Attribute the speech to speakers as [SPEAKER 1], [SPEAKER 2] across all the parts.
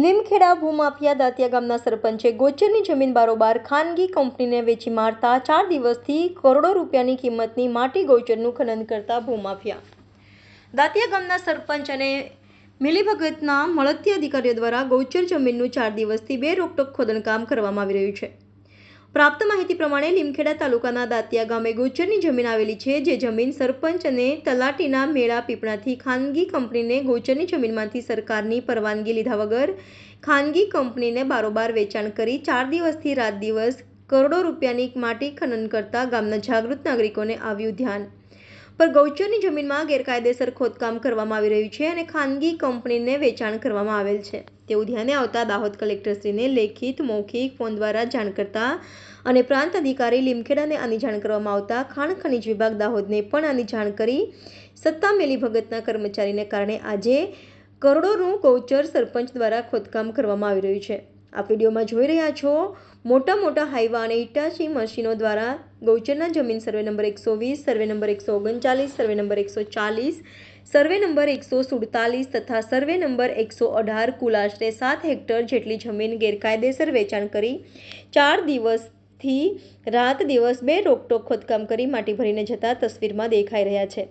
[SPEAKER 1] લીમખેડા ભૂમાફિયા દાંતિયા ગામના સરપંચે ગોચરની જમીન બારોબાર ખાનગી કંપનીને વેચી મારતા ચાર દિવસથી કરોડો રૂપિયાની કિંમતની માટી ગૌચરનું ખનન કરતા ભૂમાફિયા. દાંતિયા ગામના સરપંચ અને મિલીભગતના મળતી અધિકારીઓ દ્વારા ગૌચર જમીનનું ચાર દિવસથી બે રોકટોક ખોદણકામ કરવામાં આવી રહ્યું છે. પ્રાપ્ત માહિતી પ્રમાણે લીમખેડા તાલુકાના દાંતિયા ગામે ગોચરની જમીન આવેલી છે. જે જમીન સરપંચ અને તલાટીના મેળા પીપળાથી ખાનગી કંપનીને ગોચરની જમીનમાંથી સરકારની પરવાનગી લીધા વગર ખાનગી કંપનીને બારોબાર વેચાણ કરી ચાર દિવસથી રાત દિવસ કરોડો રૂપિયાની માટી ખનન કરતા ગામના જાગૃત નાગરિકોને આવ્યું ધ્યાન. પર ગૌચરની જમીનમાં ગેરકાયદેસર ખોદકામ કરવામાં આવી રહ્યું છે અને ખાનગી કંપનીને વેચાણ કરવામાં આવેલ છે. તેવું ધ્યાને આવતા દાહોદ કલેક્ટરશ્રીને લેખિત મૌખિક ફોન દ્વારા જાણ કરતા અને પ્રાંત અધિકારી લીમખેડાને આની જાણ કરવામાં આવતા ખાણ ખનિજ વિભાગ દાહોદને પણ આની જાણ કરી સત્તા મેલી ભગતના કર્મચારીને કારણે આજે કરોડોનું ગૌચર સરપંચ દ્વારા ખોદકામ કરવામાં આવી રહ્યું છે. આ વિડીયોમાં જોઈ રહ્યા છો, મોટા મોટા હાઈવા અને ઇટાચી મશીનો દ્વારા ગૌચરના જમીન સર્વે નંબર એકસો વીસ, સર્વે નંબર એકસો ઓગણચાલીસ, સર્વે નંબર એકસો ચાલીસ, સર્વે નંબર એકસો સુડતાલીસ તથા સર્વે નંબર એકસો અઢાર કુલ આશરે સાત હેક્ટર જેટલી જમીન ગેરકાયદેસર વેચાણ કરી, ચાર દિવસથી રાત દિવસ બે રોકટોક ખોદકામ કરી માટી ભરીને જતા તસવીરમાં દેખાઈ રહ્યા છે.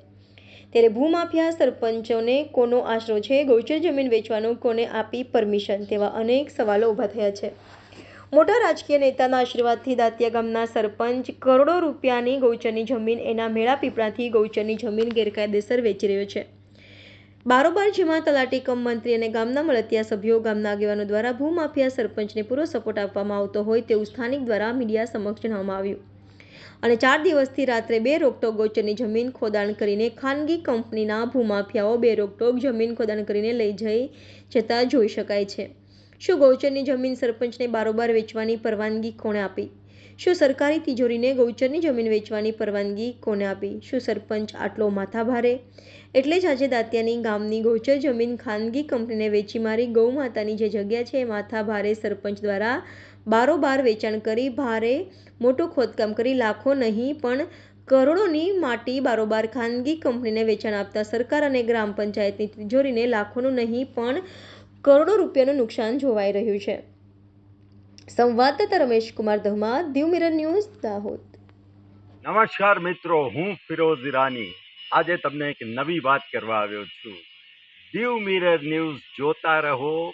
[SPEAKER 1] ત્યારે ભૂમાફિયા સરપંચોને કોનો આશરો છે? ગૌચર જમીન વેચવાનું કોને આપી પરમિશન? તેવા અનેક સવાલો ઊભા થયા છે. મોટા રાજકીય નેતાના આશીર્વાદથી દાંતિયા ગામના સરપંચ કરોડો રૂપિયાની ગૌચરની જમીન એના મેળા પીપળાથી ગૌચરની જમીન ગેરકાયદેસર વેચી રહ્યો છે. બારોબાર જેમાં તલાટી કમ મંત્રી અને ગામના મળતિયા સભ્યો ગામના આગેવાનો દ્વારા ભૂમાફિયા સરપંચને પૂરો સપોર્ટ આપવામાં આવતો હોય તેવું સ્થાનિક દ્વારા મીડિયા સમક્ષ જણાવવામાં આવ્યું. અને ચાર દિવસથી રાત્રે બે રોકટોક ગૌચરની જમીન ખોદાણ કરીને ખાનગી કંપનીના ભૂમાફિયાઓ બે રોકટોક જમીન ખોદાણ કરીને લઈ જઈ જતા જોઈ શકાય છે. શું ગૌચરની જમીન સરપંચને બારોબાર વેચવાની પરવાનગી કોણે આપી? શું સરકારી તિજોરીને ગૌચરની જમીન વેચવાની પરવાનગી કોને આપી? શું સરપંચ આટલો માથાભારે એટલે જ આજે દાંતિયાની ગામની ગૌચર જમીન ખાનગી કંપનીને વેચી મારી ગૌ માતાની જે જગ્યા છે એ માથાભારે સરપંચ દ્વારા બારોબાર વેચાણ કરી ભારે મોટું ખોદકામ કરી લાખો નહીં, પણ કરોડોની માટી બારોબાર ખાનગી કંપનીને વેચાણ આપતા સરકાર અને ગ્રામ પંચાયતની તિજોરીને લાખોનું નહીં, પણ કરોડો રૂપિયાનું નુકસાન જોવાઈ રહ્યું છે. સંવાદદાતા રમેશ કુમાર ધમા દીવ મિરર ન્યૂઝ, દાહોદ.
[SPEAKER 2] નમસ્કાર મિત્રો, હું ફિરોઝ ઈરાની. આજે તમને એક નવી વાત કરવા આવ્યો છું. દીવ મિરર ન્યૂઝ જોતા રહો